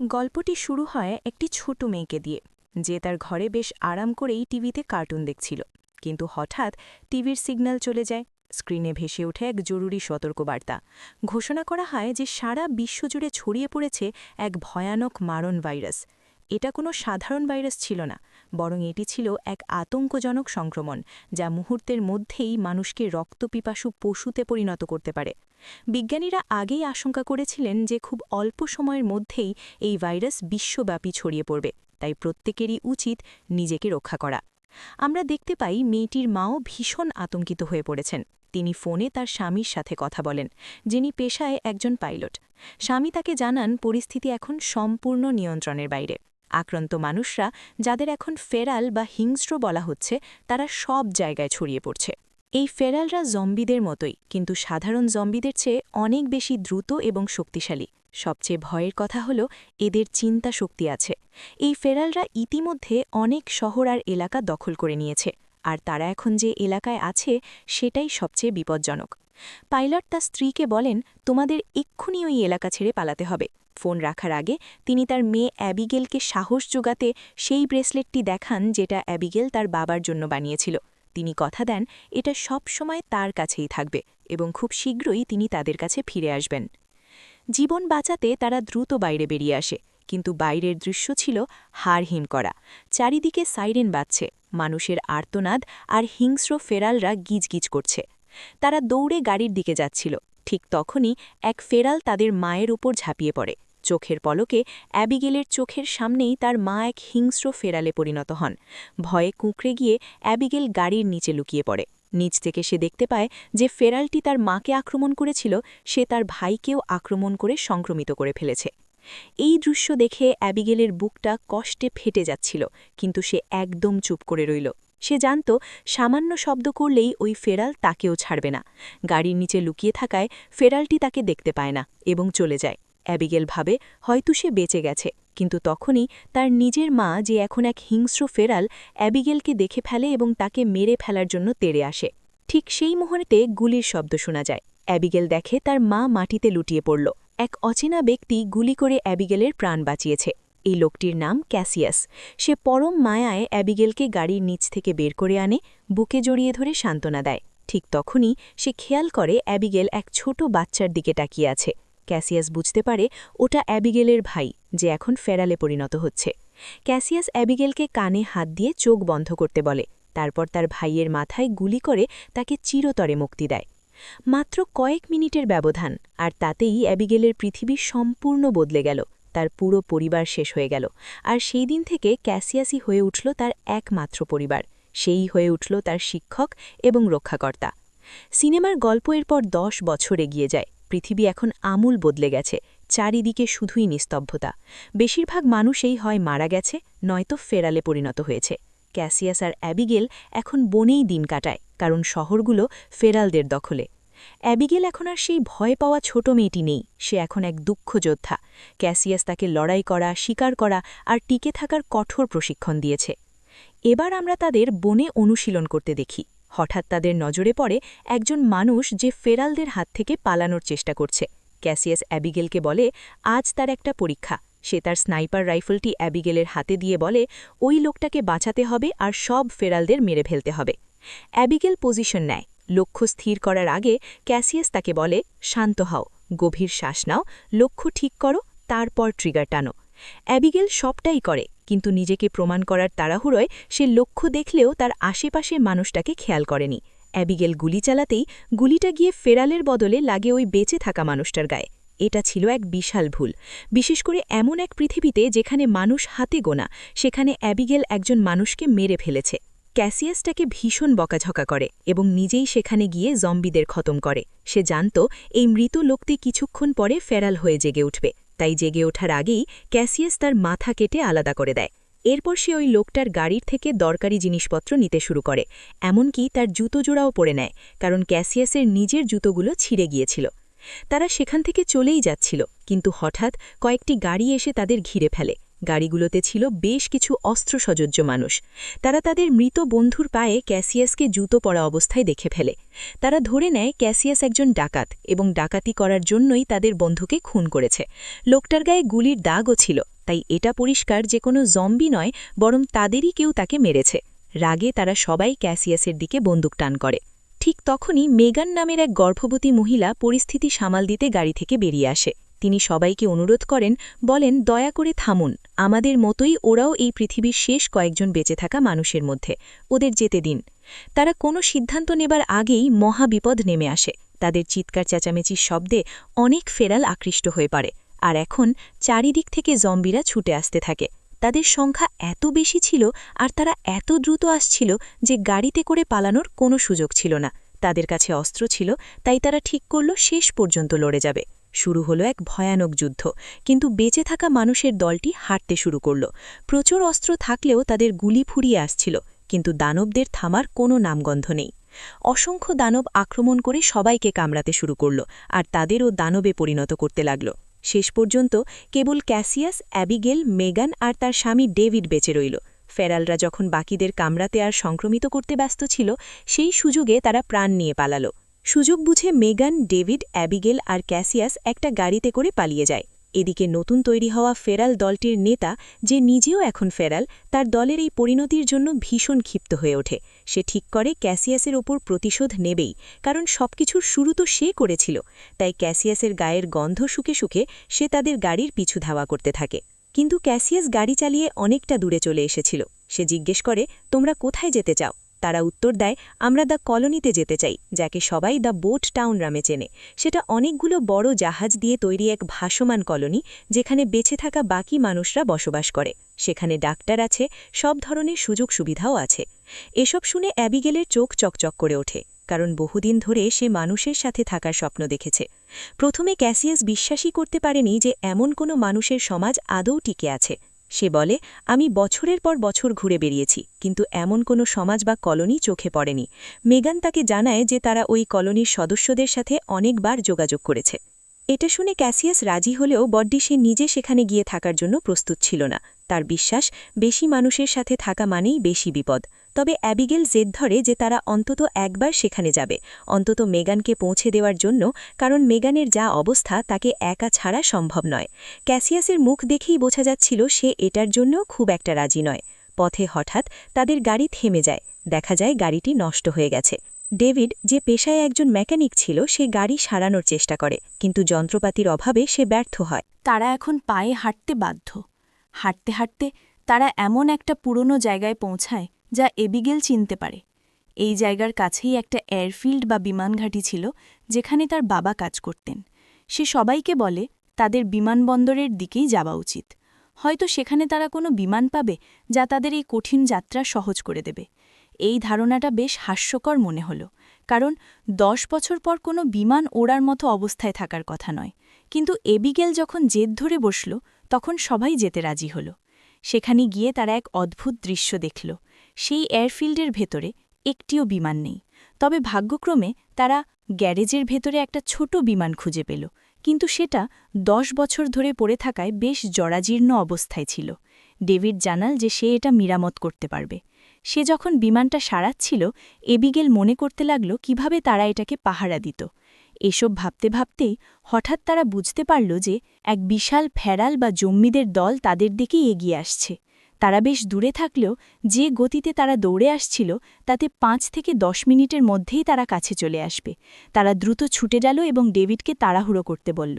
গল্পটি শুরু হয় একটি ছোট মেয়েকে দিয়ে, যে তার ঘরে বেশ আরাম করেই টিভিতে কার্টুন দেখছিল। কিন্তু হঠাৎ টিভির সিগন্যাল চলে যায়। স্ক্রিনে ভেসে ওঠে এক জরুরি সতর্কবার্তা। ঘোষণা করা হয় যে সারা বিশ্বজুড়ে ছড়িয়ে পড়েছে এক ভয়ানক মারণ ভাইরাস। এটা কোনো সাধারণ ভাইরাস ছিল না, বরং এটি ছিল এক আতঙ্কজনক সংক্রমণ, যা মুহূর্তের মধ্যেই মানুষকে রক্তপিপাসু পশুতে পরিণত করতে পারে। বিজ্ঞানীরা আগেই আশঙ্কা করেছিলেন যে খুব অল্প সময়ের মধ্যেই এই ভাইরাস বিশ্বব্যাপী ছড়িয়ে পড়বে, তাই প্রত্যেকেরই উচিত নিজেকে রক্ষা করা। আমরা দেখতে পাই মেয়েটির মাও ভীষণ আতঙ্কিত হয়ে পড়েছেন। তিনি ফোনে তার স্বামীর সাথে কথা বলেন, যিনি পেশায় একজন পাইলট। স্বামী তাকে জানান, পরিস্থিতি এখন সম্পূর্ণ নিয়ন্ত্রণের বাইরে। আক্রান্ত মানুষরা, যাদের এখন ফেরাল বা হিংস্র বলা হচ্ছে, তারা সব জায়গায় ছড়িয়ে পড়ছে। এই ফেরালরা জম্বিদের মতোই, কিন্তু সাধারণ জম্বিদের চেয়ে অনেক বেশি দ্রুত এবং শক্তিশালী। সবচেয়ে ভয়ের কথা হল, এদের চিন্তা শক্তি আছে। এই ফেরালরা ইতিমধ্যে অনেক শহর আর এলাকা দখল করে নিয়েছে, আর তারা এখন যে এলাকায় আছে, সেটাই সবচেয়ে বিপজ্জনক। পাইলট তার স্ত্রীকে বলেন, তোমাদের এক্ষুনি ওই এলাকা ছেড়ে পালাতে হবে। ফোন রাখার আগে তিনি তার মেয়ে অ্যাবিগেলকে সাহস যোগাতে সেই ব্রেসলেটটি দেখান যেটা অ্যাবিগেল তার বাবার জন্য বানিয়েছিল। তিনি কথা দেন, এটা সব সময় তার কাছেই থাকবে এবং খুব শীঘ্রই তিনি তাদের কাছে ফিরে আসবেন। জীবন বাঁচাতে তারা দ্রুত বাইরে বেরিয়ে আসে, কিন্তু বাইরের দৃশ্য ছিল হারহিম করা। চারিদিকে সাইরেন বাজছে, মানুষের আর্তনাদ আর হিংস্র ফেরালরা গিজগিজ করছে। তারা দৌড়ে গাড়ির দিকে যাচ্ছিল, ঠিক তখনই এক ফেরাল তাদের মায়ের উপর ঝাঁপিয়ে পড়ে। চোখের পলকে অ্যাবিগেলের চোখের সামনেই তার মা এক হিংস্র ফেরালে পরিণত হন। ভয়ে কুঁকড়ে গিয়ে অ্যাবিগেল গাড়ির নিচে লুকিয়ে পড়ে। নিচ থেকে সে দেখতে পায় যে ফেরালটি তার মাকে আক্রমণ করেছিল, সে তার ভাইকেও আক্রমণ করে সংক্রমিত করে ফেলেছে। এই দৃশ্য দেখে অ্যাবিগেলের বুকটা কষ্টে ফেটে যাচ্ছিল, কিন্তু সে একদম চুপ করে রইল। সে জানত, সামান্য শব্দ করলেই ওই ফেরাল তাকেও ছাড়বে না। গাড়ির নিচে লুকিয়ে থাকায় ফেরালটি তাকে দেখতে পায় না এবং চলে যায়। অ্যাবিগেল ভাবে হয়তো সে বেঁচে গেছে, কিন্তু তখনই তার নিজের মা যে এখন এক হিংস্র ফেরাল অ্যাবিগেলকে দেখে ফেলে এবং তাকে মেরে ফেলার জন্য তেড়ে আসে। ঠিক সেই মুহূর্তে গুলির শব্দ শোনা যায়। অ্যাবিগেল দেখে তার মা মাটিতে লুটিয়ে পড়ল। এক অচেনা ব্যক্তি গুলি করে অ্যাবিগেলের প্রাণ বাঁচিয়েছে। এই লোকটির নাম ক্যাসিয়াস। সে পরম মায়ায় অ্যাবিগেলকে গাড়ির নিচ থেকে বের করে আনে, বুকে জড়িয়ে ধরে সান্ত্বনা দেয়। ঠিক তখনই সে খেয়াল করে অ্যাবিগেল এক ছোট বাচ্চার দিকে তাকিয়ে আছে। ক্যাসিয়াস বুঝতে পারে ওটা অ্যাবিগেলের ভাই, যে এখন ফেরালে পরিণত হচ্ছে। ক্যাসিয়াস অ্যাবিগেলকে কানে হাত দিয়ে চোখ বন্ধ করতে বলে, তারপর তার ভাইয়ের মাথায় গুলি করে তাকে চিরতরে মুক্তি দেয়। মাত্র কয়েক মিনিটের ব্যবধান, আর তাতেই অ্যাবিগেলের পৃথিবী সম্পূর্ণ বদলে গেল, তার পুরো পরিবার শেষ হয়ে গেল, আর সেই দিন থেকে ক্যাসিয়াসি হয়ে উঠল তার একমাত্র পরিবার, সেই হয়ে উঠল তার শিক্ষক এবং রক্ষাকর্তা। সিনেমার গল্প এরপর দশ বছর এগিয়ে যায়। পৃথিবী এখন আমূল বদলে গেছে, চারিদিকে শুধুই নিস্তব্ধতা। বেশিরভাগ মানুষই হয় মারা গেছে, নয়তো ফেরালে পরিণত হয়েছে। ক্যাসিয়াস আর অ্যাবিগেল এখন বনেই দিন কাটায়, কারণ শহরগুলো ফেরালদের দখলে। অ্যাবিগেল এখন আর সেই ভয় পাওয়া ছোট মেয়েটি নেই, সে এখন এক দুঃখ যোদ্ধা। ক্যাসিয়াস তাকে লড়াই করা, শিকার করা আর টিকে থাকার কঠোর প্রশিক্ষণ দিয়েছে। এবার আমরা তাদের বনে অনুশীলন করতে দেখি। হঠাৎ তাদের নজরে পড়ে একজন মানুষ যে ফেরালদের হাত থেকে পালানোর চেষ্টা করছে। ক্যাসিয়াস অ্যাবিগেলকে বলে, আজ তার একটা পরীক্ষা। সে তার স্নাইপার রাইফেলটি অ্যাবিগেলের হাতে দিয়ে বলে, ওই লোকটাকে বাঁচাতে হবে আর সব ফেরালদের মেরে ফেলতে হবে। অ্যাবিগেল পজিশন নেয়। লক্ষ্য স্থির করার আগে ক্যাসিয়াস তাকে বলে, শান্ত হও, গভীর শ্বাস নাও, লক্ষ্য ঠিক করো, তারপর ট্রিগার টানো। অ্যাবিগেল সবটাই করে। কিন্তু নিজেকে প্রমাণ করার তাড়াহুড়োয় সে লক্ষ্য দেখলেও তার আশেপাশে মানুষটাকে খেয়াল করেনি। অ্যাবিগেল গুলি চালাতেই গুলিটা গিয়ে ফেরালের বদলে লাগে ওই বেঁচে থাকা মানুষটার গায়ে। এটা ছিল এক বিশাল ভুল। বিশেষ করে এমন এক পৃথিবীতে যেখানে মানুষ হাতে গোনা, সেখানে অ্যাবিগেল একজন মানুষকে মেরে ফেলেছে। ক্যাসিয়াসটাকে ভীষণ বকাঝকা করে এবং নিজেই সেখানে গিয়ে জম্বিদের খতম করে। সে জানত এই মৃত লোকটি কিছুক্ষণ পরে ফেরাল হয়ে জেগে উঠবে। তাই জেগে ওঠার আগেই ক্যাসিয়াস তার মাথা কেটে আলাদা করে দেয়। এরপর সে ওই লোকটার গাড়ির থেকে দরকারি জিনিসপত্র নিতে শুরু করে, এমনকি তার জুতো জোড়াও পরে নেয়, কারণ ক্যাসিয়াসের নিজের জুতোগুলো ছিঁড়ে গিয়েছিল। তারা সেখান থেকে চলেই যাচ্ছিল, কিন্তু হঠাৎ কয়েকটি গাড়ি এসে তাদের ঘিরে ফেলে। গাড়িগুলোতে ছিল বেশ কিছু অস্ত্রসজ্জ মানুষ। তারা তাদের মৃত বন্ধুর পায়ে ক্যাসিয়াসকে জুতো পরা অবস্থায় দেখে ফেলে। তারা ধরে নেয় ক্যাসিয়াস একজন ডাকাত এবং ডাকাতি করার জন্যই তাদের বন্ধুকে খুন করেছে। লোকটার গায়ে গুলির দাগও ছিল, তাই এটা পরিষ্কার যে কোনো জম্বি নয়, বরং তাদেরই কেউ তাকে মেরেছে। রাগে তারা সবাই ক্যাসিয়াসের দিকে বন্দুক টান করে। ঠিক তখনই মেগান নামের এক গর্ভবতী মহিলা পরিস্থিতি সামাল দিতে গাড়ি থেকে বেরিয়ে আসে। তিনি সবাইকে অনুরোধ করেন, বলেন, দয়া করে থামুন। আমাদের মতোই ওরাও এই পৃথিবীর শেষ কয়েকজন বেঁচে থাকা মানুষের মধ্যে। ওদের যেতে দিন। তারা কোনো সিদ্ধান্ত নেবার আগেই মহাবিপদ নেমে আসে। তাদের চিৎকার চেঁচামেচির শব্দে অনেক ফেরাল আকৃষ্ট হয়ে পড়ে। আর এখন চারিদিক থেকে জম্বিরা ছুটে আসতে থাকে। তাদের সংখ্যা এত বেশি ছিল আর তারা এত দ্রুত আসছিল যে গাড়িতে করে পালানোর কোনো সুযোগ ছিল না। তাদের কাছে অস্ত্র ছিল, তাই তারা ঠিক করল শেষ পর্যন্ত লড়ে যাবে। শুরু হলো এক ভয়ানক যুদ্ধ। কিন্তু বেঁচে থাকা মানুষের দলটি হাঁটতে শুরু করল। প্রচুর অস্ত্র থাকলেও তাদের গুলি ফুরিয়ে আসছিল, কিন্তু দানবদের থামার কোনো নামগন্ধ নেই। অসংখ্য দানব আক্রমণ করে সবাইকে কামড়াতে শুরু করল, আর তাদেরও দানবে পরিণত করতে লাগল। শেষ পর্যন্ত কেবল ক্যাসিয়াস, অ্যাবিগেল, মেগান আর তার স্বামী ডেভিড বেঁচে রইল। ফেরালরা যখন বাকিদের কামড়াতে আর সংক্রমিত করতে ব্যস্ত ছিল, সেই সুযোগে তারা প্রাণ নিয়ে পালাল। সুযোগ বুঝে মেগান, ডেভিড, অ্যাবিগেল আর ক্যাসিয়াস একটা গাড়িতে করে পালিয়ে যায়। এদিকে নতুন তৈরি হওয়া ফেরাল দলটির নেতা, যে নিজেও এখন ফেরাল, তার দলের এই পরিণতির জন্য ভীষণ ক্ষিপ্ত হয়ে ওঠে। সে ঠিক করে ক্যাসিয়াসের ওপর প্রতিশোধ নেবেই, কারণ সবকিছুর শুরু তো সে করেছিল। তাই ক্যাসিয়াসের গায়ের গন্ধ শুকে শুকে সে তাদের গাড়ির পিছু ধাওয়া করতে থাকে। কিন্তু ক্যাসিয়াস গাড়ি চালিয়ে অনেকটা দূরে চলে এসেছিল। সে জিজ্ঞেস করে, তোমরা কোথায় যেতে চাও? তারা উত্তর দেয়, আমরা দ্য কলোনিতে যেতে চাই, যাকে সবাই দ্য বোট টাউন নামে চেনে। সেটা অনেকগুলো বড় জাহাজ দিয়ে তৈরি এক ভাসমান কলোনি, যেখানে বেঁচে থাকা বাকি মানুষরা বসবাস করে। সেখানে ডাক্তার আছে, সব ধরনের সুযোগ সুবিধাও আছে। এসব শুনে অ্যাবিগেলের চোখ চকচক করে ওঠে, কারণ বহুদিন ধরে সে মানুষের সাথে থাকার স্বপ্ন দেখেছে। প্রথমে ক্যাসিয়াস বিশ্বাসই করতে পারেনি যে এমন কোনো মানুষের সমাজ আদৌ টিকে আছে। সে বলে, আমি বছরের পর বছর ঘুরে বেরিয়েছি, কিন্তু এমন কোনো সমাজ বা কলোনি চোখে পড়েনি। মেগান তাকে জানায় যে তারা ওই কলোনির সদস্যদের সাথে অনেকবার যোগাযোগ করেছে। এটা শুনে ক্যাসিয়াস রাজি হলেও বড্ডি সে নিজে সেখানে গিয়ে থাকার জন্য প্রস্তুত ছিল না। তার বিশ্বাস, বেশি মানুষের সাথে থাকা মানেই বেশি বিপদ। তবে অ্যাবিগেল জেদ ধরে যে তারা অন্তত একবার সেখানে যাবে। অন্তত মেগানকে পৌঁছে দেওয়ার জন্য, কারণ মেগানের যা অবস্থা তাকে একা ছাড়া সম্ভব নয়। ক্যাসিয়াসের মুখ দেখেই বোঝা যাচ্ছিল সে এটার জন্য খুব একটা রাজি নয়। পথে হঠাৎ তাদের গাড়ি থেমে যায়। দেখা যায় গাড়িটি নষ্ট হয়ে গেছে। ডেভিড যে পেশায় একজন মেকানিক ছিল, সে গাড়ি সারানোর চেষ্টা করে, কিন্তু যন্ত্রপাতির অভাবে সে ব্যর্থ হয়। তারা এখন পায়ে হাঁটতে বাধ্য। হাঁটতে হাঁটতে তারা এমন একটা পুরনো জায়গায় পৌঁছায়, যা এবিগেল চিনতে পারে। এই জায়গার কাছেই একটা এয়ারফিল্ড বা বিমানঘাঁটি ছিল, যেখানে তার বাবা কাজ করতেন। সে সবাইকে বলে, তাদের বিমানবন্দরের দিকেই যাওয়া উচিত। হয়তো সেখানে তারা কোনো বিমান পাবে, যা তাদের এই কঠিন যাত্রা সহজ করে দেবে। এই ধারণাটা বেশ হাস্যকর মনে হল, কারণ দশ বছর পর কোনো বিমান ওড়ার মতো অবস্থায় থাকার কথা নয়। কিন্তু এবিগেল যখন জেদ ধরে বসল, তখন সবাই যেতে রাজি হল। সেখানে গিয়ে তারা এক অদ্ভুত দৃশ্য দেখল। সেই এয়ারফিল্ডের ভেতরে একটিও বিমান নেই। তবে ভাগ্যক্রমে তারা গ্যারেজের ভেতরে একটা ছোট বিমান খুঁজে পেল। কিন্তু সেটা দশ বছর ধরে পড়ে থাকায় বেশ জরাজীর্ণ অবস্থায় ছিল। ডেভিড জানাল যে সে এটা মেরামত করতে পারবে। সে যখন বিমানটা সারাচ্ছিল, এবিগেল মনে করতে লাগল কীভাবে তারা এটাকে পাহারা দিত। এসব ভাবতে ভাবতেই হঠাৎ তারা বুঝতে পারল যে এক বিশাল ফেরাল বা জম্মিদের দল তাদের দিকেই এগিয়ে আসছে। তারা বেশ দূরে থাকলেও যে গতিতে তারা দৌড়ে আসছিল, তাতে পাঁচ থেকে দশ মিনিটের মধ্যেই তারা কাছে চলে আসবে। তারা দ্রুত ছুটে গেল এবং ডেভিডকে তাড়াহুড়ো করতে বলল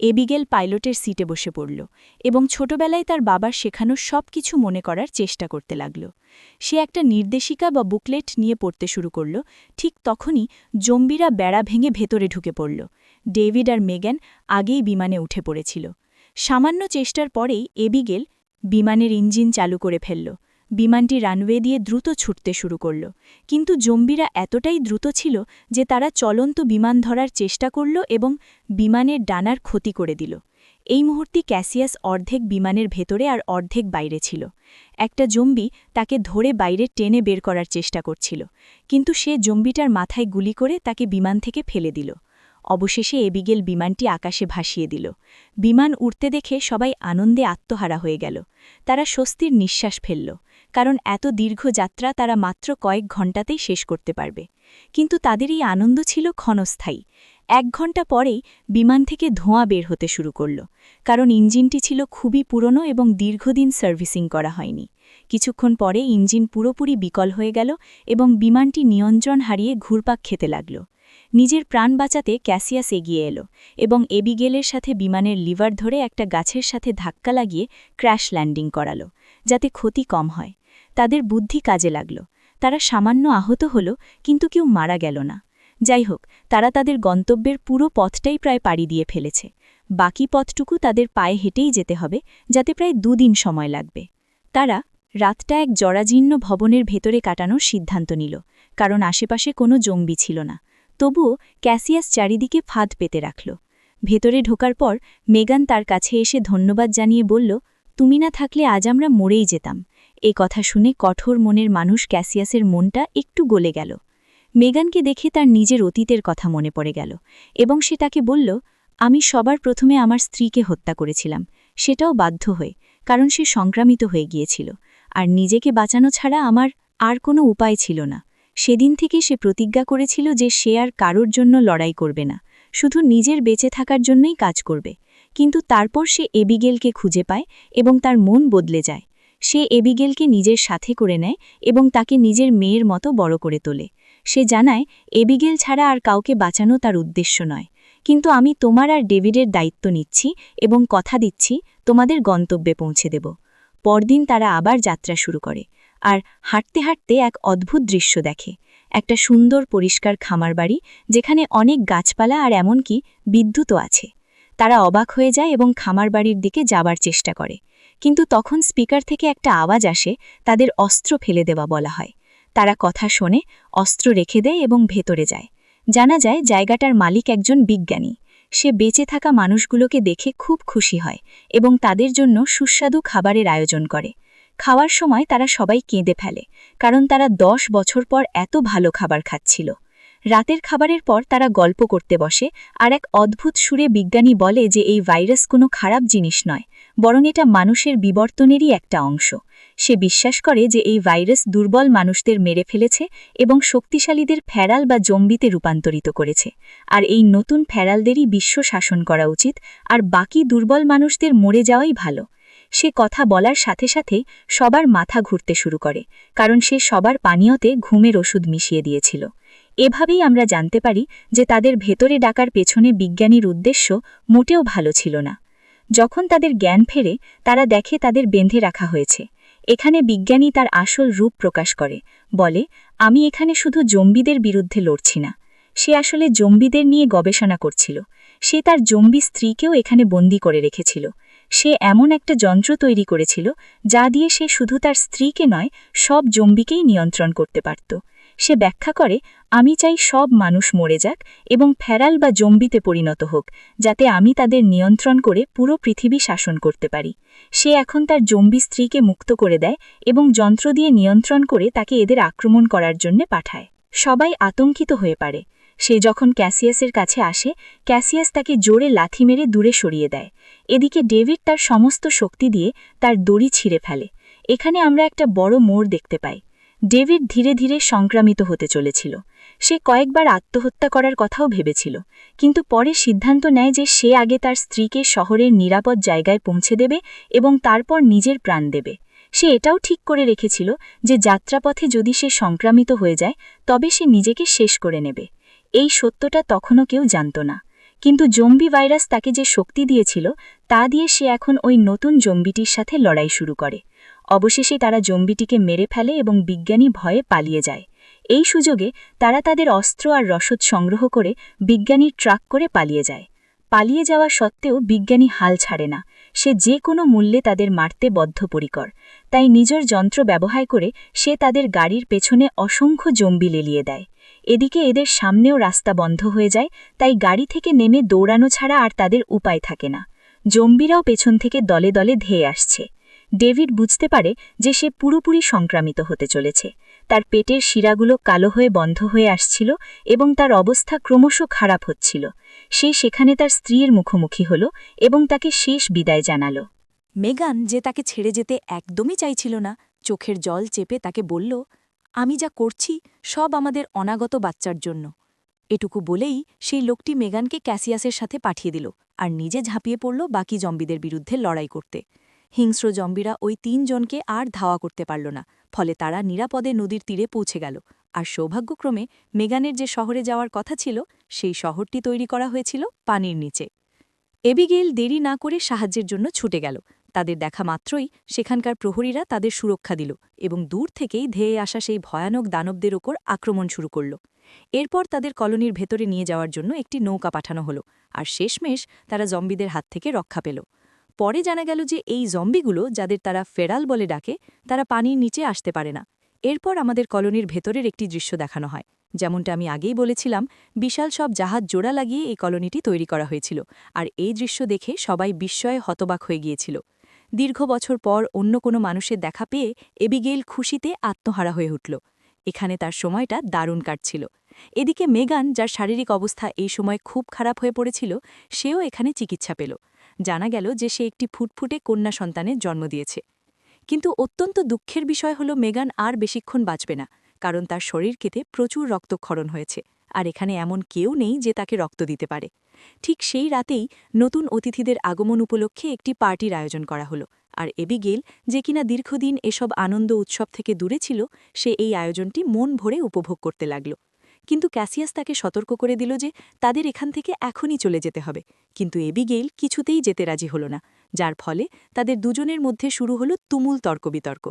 এবিগেল পাইলটের সিটে বসে পড়ল এবং ছোটবেলায় তার বাবার শেখানো সব কিছু মনে করার চেষ্টা করতে লাগল। সে একটা নির্দেশিকা বা বুকলেট নিয়ে পড়তে শুরু করল। ঠিক তখনই জম্বিরা বেড়া ভেঙে ভেতরে ঢুকে পড়ল। ডেভিড আর মেগান আগেই বিমানে উঠে পড়েছিল। সামান্য চেষ্টার পরেই এবিগেল বিমানের ইঞ্জিন চালু করে ফেলল। বিমানটি রানওয়ে দিয়ে দ্রুত ছুটতে শুরু করল। কিন্তু জম্বিরা এতটাই দ্রুত ছিল যে তারা চলন্ত বিমান ধরার চেষ্টা করল এবং বিমানের ডানার ক্ষতি করে দিল। এই মুহূর্তে ক্যাসিয়াস অর্ধেক বিমানের ভেতরে আর অর্ধেক বাইরে ছিল। একটা জম্বি তাকে ধরে বাইরে টেনে বের করার চেষ্টা করছিল, কিন্তু সে জম্বিটার মাথায় গুলি করে তাকে বিমান থেকে ফেলে দিল। অবশেষে এবিগেল বিমানটি আকাশে ভাসিয়ে দিল। বিমান উড়তে দেখে সবাই আনন্দে আত্মহারা হয়ে গেল। তারা স্বস্তির নিঃশ্বাস ফেলল। কারণ এত দীর্ঘ যাত্রা তারা মাত্র কয়েক ঘণ্টাতেই শেষ করতে পারবে। কিন্তু তাদের এই আনন্দ ছিল ক্ষণস্থায়ী। এক ঘণ্টা পরেই বিমান থেকে ধোঁয়া বের হতে শুরু করল, কারণ ইঞ্জিনটি ছিল খুবই পুরনো এবং দীর্ঘদিন সার্ভিসিং করা হয়নি। কিছুক্ষণ পরে ইঞ্জিন পুরোপুরি বিকল হয়ে গেল এবং বিমানটি নিয়ন্ত্রণ হারিয়ে ঘুরপাক খেতে লাগল। নিজের প্রাণ বাঁচাতে ক্যাসিয়াস এগিয়ে এলো এবং এবিগেলের সাথে বিমানের লিভার ধরে একটা গাছের সাথে ধাক্কা লাগিয়ে ক্র্যাশ ল্যান্ডিং করালো, যাতে ক্ষতি কম হয়। তাদের বুদ্ধি কাজে লাগল। তারা সামান্য আহত হল, কিন্তু কেউ মারা গেল না। যাই হোক তারা তাদের গন্তব্যের পুরো পথটাই প্রায় পাড়ি দিয়ে ফেলেছে। বাকি পথটুকু তাদের পায়ে হেঁটেই যেতে হবে, যাতে প্রায় দুদিন সময় লাগবে। তারা রাতটা এক জরাজীর্ণ ভবনের ভেতরে কাটানোর সিদ্ধান্ত নিল, কারণ আশেপাশে কোনো জঙ্গি ছিল না। তবুও ক্যাসিয়াস চারিদিকে ফাঁদ পেতে রাখল। ভেতরে ঢোকার পর মেগান তার কাছে এসে ধন্যবাদ জানিয়ে বলল, তুমি না থাকলে আজ আমরা মরেই যেতাম। এ কথা শুনে কঠোর মনের মানুষ ক্যাসিয়াসের মনটা একটু গলে গেল। মেগানকে দেখে তার নিজের অতীতের কথা মনে পড়ে গেল এবং সে তাকে বলল, আমি সবার প্রথমে আমার স্ত্রীকে হত্যা করেছিলাম। সেটাও বাধ্য হয়ে, কারণ সে সংক্রামিত হয়ে গিয়েছিল। আর নিজেকে বাঁচানো ছাড়া আমার আর কোনো উপায় ছিল না। সেদিন থেকে সে প্রতিজ্ঞা করেছিল যে সে আর কারোর জন্য লড়াই করবে না। শুধু নিজের বেঁচে থাকার জন্যই কাজ করবে। কিন্তু তারপর সে এবিগেলকে খুঁজে পায় এবং তার মন বদলে যায়। সে এবিগেলকে নিজের সাথে করে নেয় এবং তাকে নিজের মেয়ের মতো বড় করে তোলে। সে জানায়, এবিগেল ছাড়া আর কাউকে বাঁচানো তার উদ্দেশ্য নয়। কিন্তু আমি তোমার আর ডেভিডের দায়িত্ব নিচ্ছি এবং কথা দিচ্ছি, তোমাদের গন্তব্যে পৌঁছে দেব। পরদিন তারা আবার যাত্রা শুরু করে আর হাঁটতে হাঁটতে এক অদ্ভুত দৃশ্য দেখে। একটা সুন্দর পরিষ্কার খামার বাড়ি, যেখানে অনেক গাছপালা আর এমনকি বিদ্যুৎও আছে। তারা অবাক হয়ে যায় এবং খামার বাড়ির দিকে যাবার চেষ্টা করে। কিন্তু তখন স্পিকার থেকে একটা আওয়াজ আসে, তাদের অস্ত্র ফেলে দেওয়া বলা হয়। তারা কথা শোনে, অস্ত্র রেখে দেয় এবং ভেতরে যায়। জানা যায় জায়গাটার মালিক একজন বিজ্ঞানী। সে বেঁচে থাকা মানুষগুলোকে দেখে খুব খুশি হয় এবং তাদের জন্য সুস্বাদু খাবারের আয়োজন করে। খাওয়ার সময় তারা সবাই কেঁদে ফেলে, কারণ তারা দশ বছর পর এত ভালো খাবার খাচ্ছিল। রাতের খাবারের পর তারা গল্প করতে বসে আর এক অদ্ভুত সুরে বিজ্ঞানী বলে যে এই ভাইরাস কোনো খারাপ জিনিস নয়, বরং এটা মানুষের বিবর্তনেরই একটা অংশ। সে বিশ্বাস করে যে এই ভাইরাস দুর্বল মানুষদের মেরে ফেলেছে এবং শক্তিশালীদের ফেরাল বা জম্বিতে রূপান্তরিত করেছে। আর এই নতুন ফেরালদেরই বিশ্ব শাসন করা উচিত আর বাকি দুর্বল মানুষদের মরে যাওয়াই ভালো। সে কথা বলার সাথে সাথে সবার মাথা ঘুরতে শুরু করে, কারণ সে সবার পানীয়তে ঘুমের ওষুধ মিশিয়ে দিয়েছিল। এভাবেই আমরা জানতে পারি যে তাদের ভেতরে ডাকার পেছনে বিজ্ঞানীর উদ্দেশ্য মোটেও ভালো ছিল না। যখন তাদের জ্ঞান ফেরে, তারা দেখে তাদের বেঁধে রাখা হয়েছে। এখানে বিজ্ঞানী তার আসল রূপ প্রকাশ করে, বলে, আমি এখানে শুধু জম্বিদের বিরুদ্ধে লড়ছি না। সে আসলে জম্বিদের নিয়ে গবেষণা করছিল। সে তার জম্বি স্ত্রীকেও এখানে বন্দি করে রেখেছিল। সে এমন একটা যন্ত্র তৈরি করেছিল যা দিয়ে সে শুধু তার স্ত্রীকে নয়, সব জম্বিকেই নিয়ন্ত্রণ করতে পারত। সে ব্যাখ্যা করে, আমি চাই সব মানুষ মরে যাক এবং ফেরাল বা জম্বিতে পরিণত হোক, যাতে আমি তাদের নিয়ন্ত্রণ করে পুরো পৃথিবী শাসন করতে পারি। সে এখন তার জম্বি স্ত্রীকে মুক্ত করে দেয় এবং যন্ত্র দিয়ে নিয়ন্ত্রণ করে তাকে এদের আক্রমণ করার জন্য পাঠায়। সবাই আতঙ্কিত হয়ে পারে সে যখন ক্যাসিয়াসের কাছে আসে, ক্যাসিয়াস তাকে জোরে লাথি মেরে দূরে সরিয়ে দেয়। এদিকে ডেভিড তার সমস্ত শক্তি দিয়ে তার দড়ি ছিঁড়ে ফেলে। এখানে আমরা একটা বড় মোড় দেখতে পাই। ডেভিড ধীরে ধীরে সংক্রামিত হতে চলেছিল। সে কয়েকবার আত্মহত্যা করার কথাও ভেবেছিল, কিন্তু পরে সিদ্ধান্ত নেয় যে সে আগে তার স্ত্রীকে শহরের নিরাপদ জায়গায় পৌঁছে দেবে এবং তারপর নিজের প্রাণ দেবে। সে এটাও ঠিক করে রেখেছিল যে যাত্রাপথে যদি সে সংক্রামিত হয়ে যায়, তবে সে নিজেকে শেষ করে নেবে। এই সত্যটা তখনও কেউ জানত না। কিন্তু জম্বি ভাইরাস তাকে যে শক্তি দিয়েছিল, তা দিয়ে সে এখন ওই নতুন জম্বিটির সাথে লড়াই শুরু করে। অবশেষে তারা জম্বিটিকে মেরে ফেলে এবং বিজ্ঞানী ভয়ে পালিয়ে যায়। এই সুযোগে তারা তাদের অস্ত্র আর রসদ সংগ্রহ করে বিজ্ঞানীর ট্রাক করে পালিয়ে যায়। পালিয়ে যাওয়া সত্ত্বেও বিজ্ঞানী হাল ছাড়ে না। সে যে কোনো মূল্যে তাদের মারতে বদ্ধপরিকর। তাই নিজের যন্ত্র ব্যবহার করে সে তাদের গাড়ির পেছনে অসংখ্য জম্বি লেলিয়ে দেয়। এদিকে এদের সামনেও রাস্তা বন্ধ হয়ে যায়, তাই গাড়ি থেকে নেমে দৌড়ানো ছাড়া আর তাদের উপায় থাকে না। জম্বিরাও পেছন থেকে দলে দলে ধেয়ে আসছে। ডেভিড বুঝতে পারে যে সে পুরোপুরি সংক্রামিত হতে চলেছে। তার পেটের শিরাগুলো কালো হয়ে বন্ধ হয়ে আসছিল এবং তার অবস্থা ক্রমশ খারাপ হচ্ছিল। সে সেখানে তার স্ত্রীর মুখোমুখি হল এবং তাকে শেষ বিদায় জানাল। মেগান যে তাকে ছেড়ে যেতে একদমই চাইছিল না, চোখের জল চেপে তাকে বলল, আমি যা করছি সব আমাদের অনাগত বাচ্চার জন্য। এটুকু বলেই সেই লোকটি মেগানকে ক্যাসিয়াসের সাথে পাঠিয়ে দিল আর নিজে ঝাঁপিয়ে পড়ল বাকি জম্বিদের বিরুদ্ধে লড়াই করতে। হিংস্র জম্বিরা ওই তিনজনকে আর ধাওয়া করতে পারল না, ফলে তারা নিরাপদে নদীর তীরে পৌঁছে গেল। আর সৌভাগ্যক্রমে মেগানের যে শহরে যাওয়ার কথা ছিল, সেই শহরটি তৈরি করা হয়েছিল পানির নিচে। এবিগেল দেরি না করে সাহায্যের জন্য ছুটে গেল। তাদের দেখা মাত্রই সেখানকার প্রহরীরা তাদের সুরক্ষা দিল এবং দূর থেকেই ধেয়ে আসা সেই ভয়ানক দানবদের ওপর আক্রমণ শুরু করল। এরপর তাদের কলোনির ভেতরে নিয়ে যাওয়ার জন্য একটি নৌকা পাঠানো হলো, আর শেষমেশ তারা জম্বিদের হাত থেকে রক্ষা পেল। পরে জানা গেল যে এই জম্বিগুলো যাদের তারা ফেরাল বলে ডাকে, তারা পানির নিচে আসতে পারে না। এরপর আমাদের কলোনির ভেতরের একটি দৃশ্য দেখানো হয়। যেমনটা আমি আগেই বলেছিলাম, বিশাল সব জাহাজ জোড়া লাগিয়ে এই কলোনিটি তৈরি করা হয়েছিল, আর এই দৃশ্য দেখে সবাই বিস্ময়ে হতবাক হয়ে গিয়েছিল। দীর্ঘ বছর পর অন্য কোনো মানুষের দেখা পেয়ে এবিগেইল খুশিতে আত্মহারা হয়ে উঠল। এখানে তার সময়টা দারুণ কাটছিল। এদিকে মেগান, যার শারীরিক অবস্থা এই সময় খুব খারাপ হয়ে পড়েছিল, সেও এখানে চিকিৎসা পেল। জানা গেল যে সে একটি ফুটফুটে কন্যা সন্তানের জন্ম দিয়েছে। কিন্তু অত্যন্ত দুঃখের বিষয় হল মেগান আর বেশিক্ষণ বাঁচবে না, কারণ তার শরীর কেটে প্রচুর রক্তক্ষরণ হয়েছে, আর এখানে এমন কেউ নেই যে তাকে রক্ত দিতে পারে। ঠিক সেই রাতেই নতুন অতিথিদের আগমন উপলক্ষে একটি পার্টির আয়োজন করা হলো, আর এবিগেল যে কিনা দীর্ঘদিন এসব আনন্দ উৎসব থেকে দূরে ছিল, সে এই আয়োজনটি মন ভরে উপভোগ করতে লাগল। কিন্তু ক্যাসিয়াস তাকে সতর্ক করে দিল যে তাদের এখান থেকে এখনই চলে যেতে হবে। কিন্তু এবিগেইল কিছুতেই যেতে রাজি হল না, যার ফলে তাদের দুজনের মধ্যে শুরু হল তুমুল তর্কবিতর্ক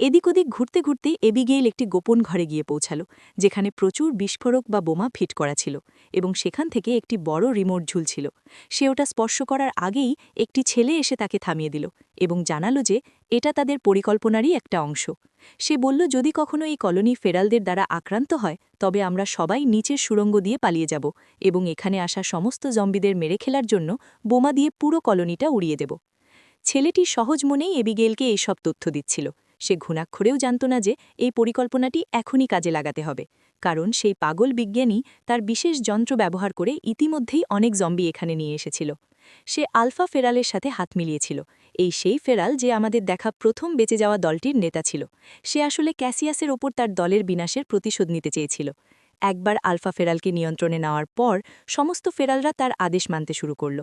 এদিক ওদিক ঘুরতে ঘুরতে এবিগেইল একটি গোপন ঘরে গিয়ে পৌঁছাল, যেখানে প্রচুর বিস্ফোরক বা বোমা ফিট করা ছিল এবং সেখান থেকে একটি বড় রিমোট ঝুলছিল। সে ওটা স্পর্শ করার আগেই একটি ছেলে এসে তাকে থামিয়ে দিল এবং জানালো যে এটা তাদের পরিকল্পনারই একটা অংশ। সে বলল, যদি কখনো এই কলোনি ফেরালদের দ্বারা আক্রান্ত হয়, তবে আমরা সবাই নিচের সুড়ঙ্গ দিয়ে পালিয়ে যাব এবং এখানে আসা সমস্ত জম্বিদের মেরে খেলার জন্য বোমা দিয়ে পুরো কলোনিটা উড়িয়ে দেব। ছেলেটি সহজ মনেই এবিগেলকে এইসব তথ্য দিচ্ছিল। সে ঘুণাক্ষরেও জানত না যে এই পরিকল্পনাটি এখনই কাজে লাগাতে হবে, কারণ সেই পাগল বিজ্ঞানী তার বিশেষ যন্ত্র ব্যবহার করে ইতিমধ্যেই অনেক জম্বি এখানে নিয়ে এসেছিল। সে আলফা ফেরালের সাথে হাত মিলিয়েছিল। এই সেই ফেরাল যে আমাদের দেখা প্রথম বেঁচে যাওয়া দলটির নেতা ছিল। সে আসলে ক্যাসিয়াসের ওপর তার দলের বিনাশের প্রতিশোধ নিতে চেয়েছিল। একবার আলফা ফেরালকে নিয়ন্ত্রণে নেওয়ার পর সমস্ত ফেরালরা তার আদেশ মানতে শুরু করল।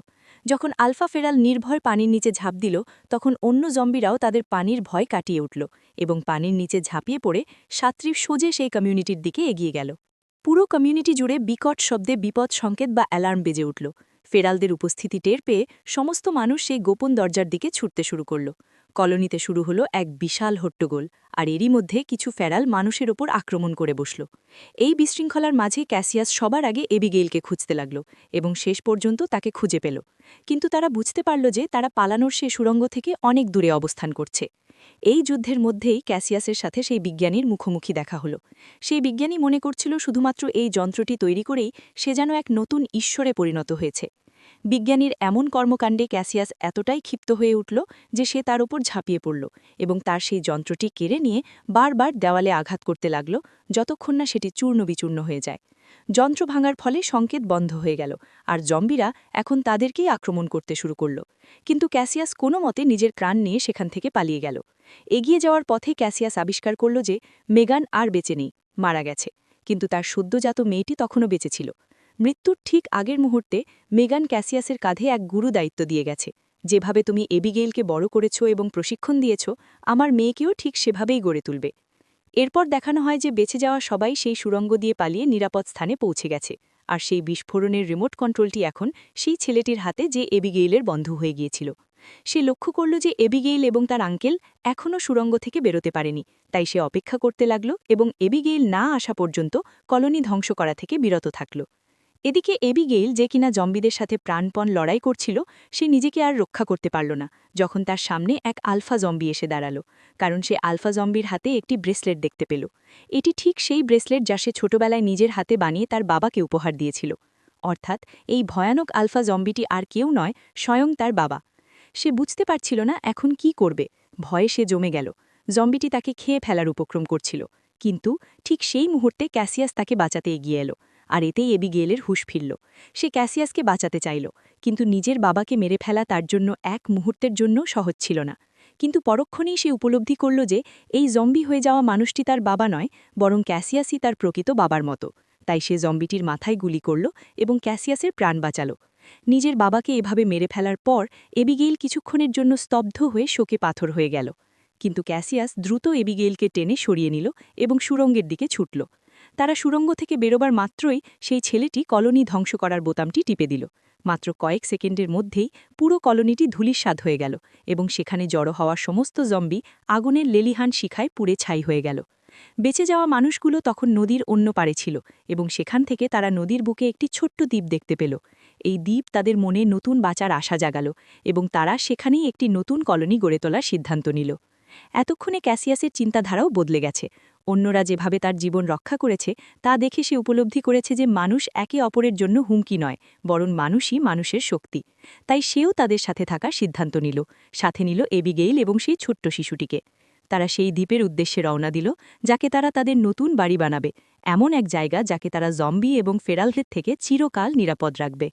যখন আলফা ফেরাল নির্ভয় পানির নিচে ঝাঁপ দিল, তখন অন্য জম্বিরাও তাদের পানির ভয় কাটিয়ে উঠল এবং পানির নিচে ঝাঁপিয়ে পড়ে সাত্রী সোজে সেই কমিউনিটির দিকে এগিয়ে গেল। পুরো কমিউনিটি জুড়ে বিকট শব্দে বিপদ সংকেত বা অ্যালার্ম বেজে উঠল। ফেরালদের উপস্থিতি টের পেয়ে সমস্ত মানুষ সেই গোপন দরজার দিকে ছুটতে শুরু করল। কলোনিতে শুরু হলো এক বিশাল হট্টগোল, আর এরই মধ্যে কিছু ফেরাল মানুষের ওপর আক্রমণ করে বসল। এই বিশৃঙ্খলার মাঝে ক্যাসিয়াস সবার আগে এবিগেইলকে খুঁজতে লাগল এবং শেষ পর্যন্ত তাকে খুঁজে পেল। কিন্তু তারা বুঝতে পারল যে তারা পালানোর সে সুরঙ্গ থেকে অনেক দূরে অবস্থান করছে। এই যুদ্ধের মধ্যেই ক্যাসিয়াসের সাথে সেই বিজ্ঞানীর মুখোমুখি দেখা হলো। সেই বিজ্ঞানী মনে করছিল শুধুমাত্র এই যন্ত্রটি তৈরি করেই সে যেন এক নতুন ঈশ্বরে পরিণত হয়েছে। বিজ্ঞানীর এমন কর্মকাণ্ডে ক্যাসিয়াস এতটাই ক্ষিপ্ত হয়ে উঠল যে সে তার উপর ঝাঁপিয়ে পড়ল এবং তার সেই যন্ত্রটি কেড়ে নিয়ে বারবার দেওয়ালে আঘাত করতে লাগল যতক্ষণ না সেটি চূর্ণ বিচূর্ণ হয়ে যায়। যন্ত্র ভাঙার ফলে সংকেত বন্ধ হয়ে গেল আর জম্বিরা এখন তাদেরকেই আক্রমণ করতে শুরু করল। কিন্তু ক্যাসিয়াস কোনো মতে নিজের প্রাণ নিয়ে সেখান থেকে পালিয়ে গেল। এগিয়ে যাওয়ার পথে ক্যাসিয়াস আবিষ্কার করল যে মেগান আর বেঁচে নেই, মারা গেছে। কিন্তু তার সদ্যজাত মেয়েটি তখনও বেঁচে ছিল। মৃত্যুর ঠিক আগের মুহূর্তে মেগান ক্যাসিয়াসের কাঁধে এক গুরু দায়িত্ব দিয়ে গেছে। যেভাবে তুমি এবিগেইলকে বড় করেছ এবং প্রশিক্ষণ দিয়েছ, আমার মেয়েকেও ঠিক সেভাবেই গড়ে তুলবে। এরপর দেখানো হয় যে বেঁচে যাওয়া সবাই সেই সুরঙ্গ দিয়ে পালিয়ে নিরাপদ স্থানে পৌঁছে গেছে। আর সেই বিস্ফোরণের রিমোট কন্ট্রোলটি এখন সেই ছেলেটির হাতে যে এবিগেইলের বন্ধু হয়ে গিয়েছিল। সে লক্ষ্য করল যে এবিগেইল এবং তার আঙ্কেল এখনও সুরঙ্গ থেকে বেরোতে পারেনি, তাই সে অপেক্ষা করতে লাগল এবং এবিগেইল না আসা পর্যন্ত কলোনি ধ্বংস করা থেকে বিরত থাকল। এদিকে এবিগেইল যে কিনা জম্বিদের সাথে প্রাণপণ লড়াই করছিল, সে নিজেকে আর রক্ষা করতে পারল না, যখন তার সামনে এক আলফা জম্বি এসে দাঁড়াল, কারণ সে আলফা জম্বির হাতে একটি ব্রেসলেট দেখতে পেল। এটি ঠিক সেই ব্রেসলেট যা সে ছোটবেলায় নিজের হাতে বানিয়ে তার বাবাকে উপহার দিয়েছিল। অর্থাৎ এই ভয়ানক আলফা জম্বিটি আর কেউ নয়, স্বয়ং তার বাবা। সে বুঝতে পারছিল না এখন কি করবে, ভয়ে সে জমে গেল। জম্বিটি তাকে খেয়ে ফেলার উপক্রম করছিল, কিন্তু ঠিক সেই মুহূর্তে ক্যাসিয়াস তাকে বাঁচাতে এগিয়ে এলো। আর এতেই এবিগেলের হুশ ফিরল। সে ক্যাসিয়াসকে বাঁচাতে চাইল, কিন্তু নিজের বাবাকে মেরে ফেলা তার জন্য এক মুহূর্তের জন্য সহজ ছিল না। কিন্তু পরক্ষণেই সে উপলব্ধি করল যে, এই জম্বি হয়ে যাওয়া মানুষটি তার বাবা নয়, বরং ক্যাসিয়াসই তার প্রকৃত বাবার মতো। তাই সে জম্বিটির মাথায় গুলি করল এবং ক্যাসিয়াসের প্রাণ বাঁচাল। নিজের বাবাকে এভাবে মেরে ফেলার পর এবিগেইল কিছুক্ষণের জন্য স্তব্ধ হয়ে শোকে পাথর হয়ে গেল। কিন্তু ক্যাসিয়াস দ্রুত এবিগেইলকে টেনে সরিয়ে নিল এবং সুরঙ্গের দিকে ছুটল। তারা সুরঙ্গ থেকে বেরোবার মাত্রই সেই ছেলেটি কলোনি ধ্বংস করার বোতামটি টিপে দিল। মাত্র কয়েক সেকেন্ডের মধ্যেই পুরো কলোনিটি ধুলিস্বাদ হয়ে গেল এবং সেখানে জড়ো হওয়া সমস্ত জম্বি আগুনের লেলিহান শিখায় পুড়ে ছাই হয়ে গেল। বেঁচে যাওয়া মানুষগুলো তখন নদীর অন্য পারে ছিল এবং সেখান থেকে তারা নদীর বুকে একটি ছোট্ট দ্বীপ দেখতে পেল। এই দ্বীপ তাদের মনে নতুন বাঁচার আশা জাগাল এবং তারা সেখানেই একটি নতুন কলোনি গড়ে তোলার সিদ্ধান্ত নিল। এতক্ষণে ক্যাসিয়াসের চিন্তাধারাও বদলে গেছে। অন্যরা যেভাবে তার জীবন রক্ষা করেছে, তা দেখে সে উপলব্ধি করেছে যে মানুষ একে অপরের জন্য হুমকি নয়, বরং মানুষই মানুষের শক্তি। তাই সেও তাদের সাথে থাকার সিদ্ধান্ত নিল। সাথে নিল এবিগেইল এবং সেই ছোট্ট শিশুটিকে। তারা সেই দ্বীপের উদ্দেশ্যে রওনা দিল, যাকে তারা তাদের নতুন বাড়ি বানাবে। এমন এক জায়গা যাকে তারা জম্বি এবং ফেরালদের থেকে চিরকাল নিরাপদ রাখবে।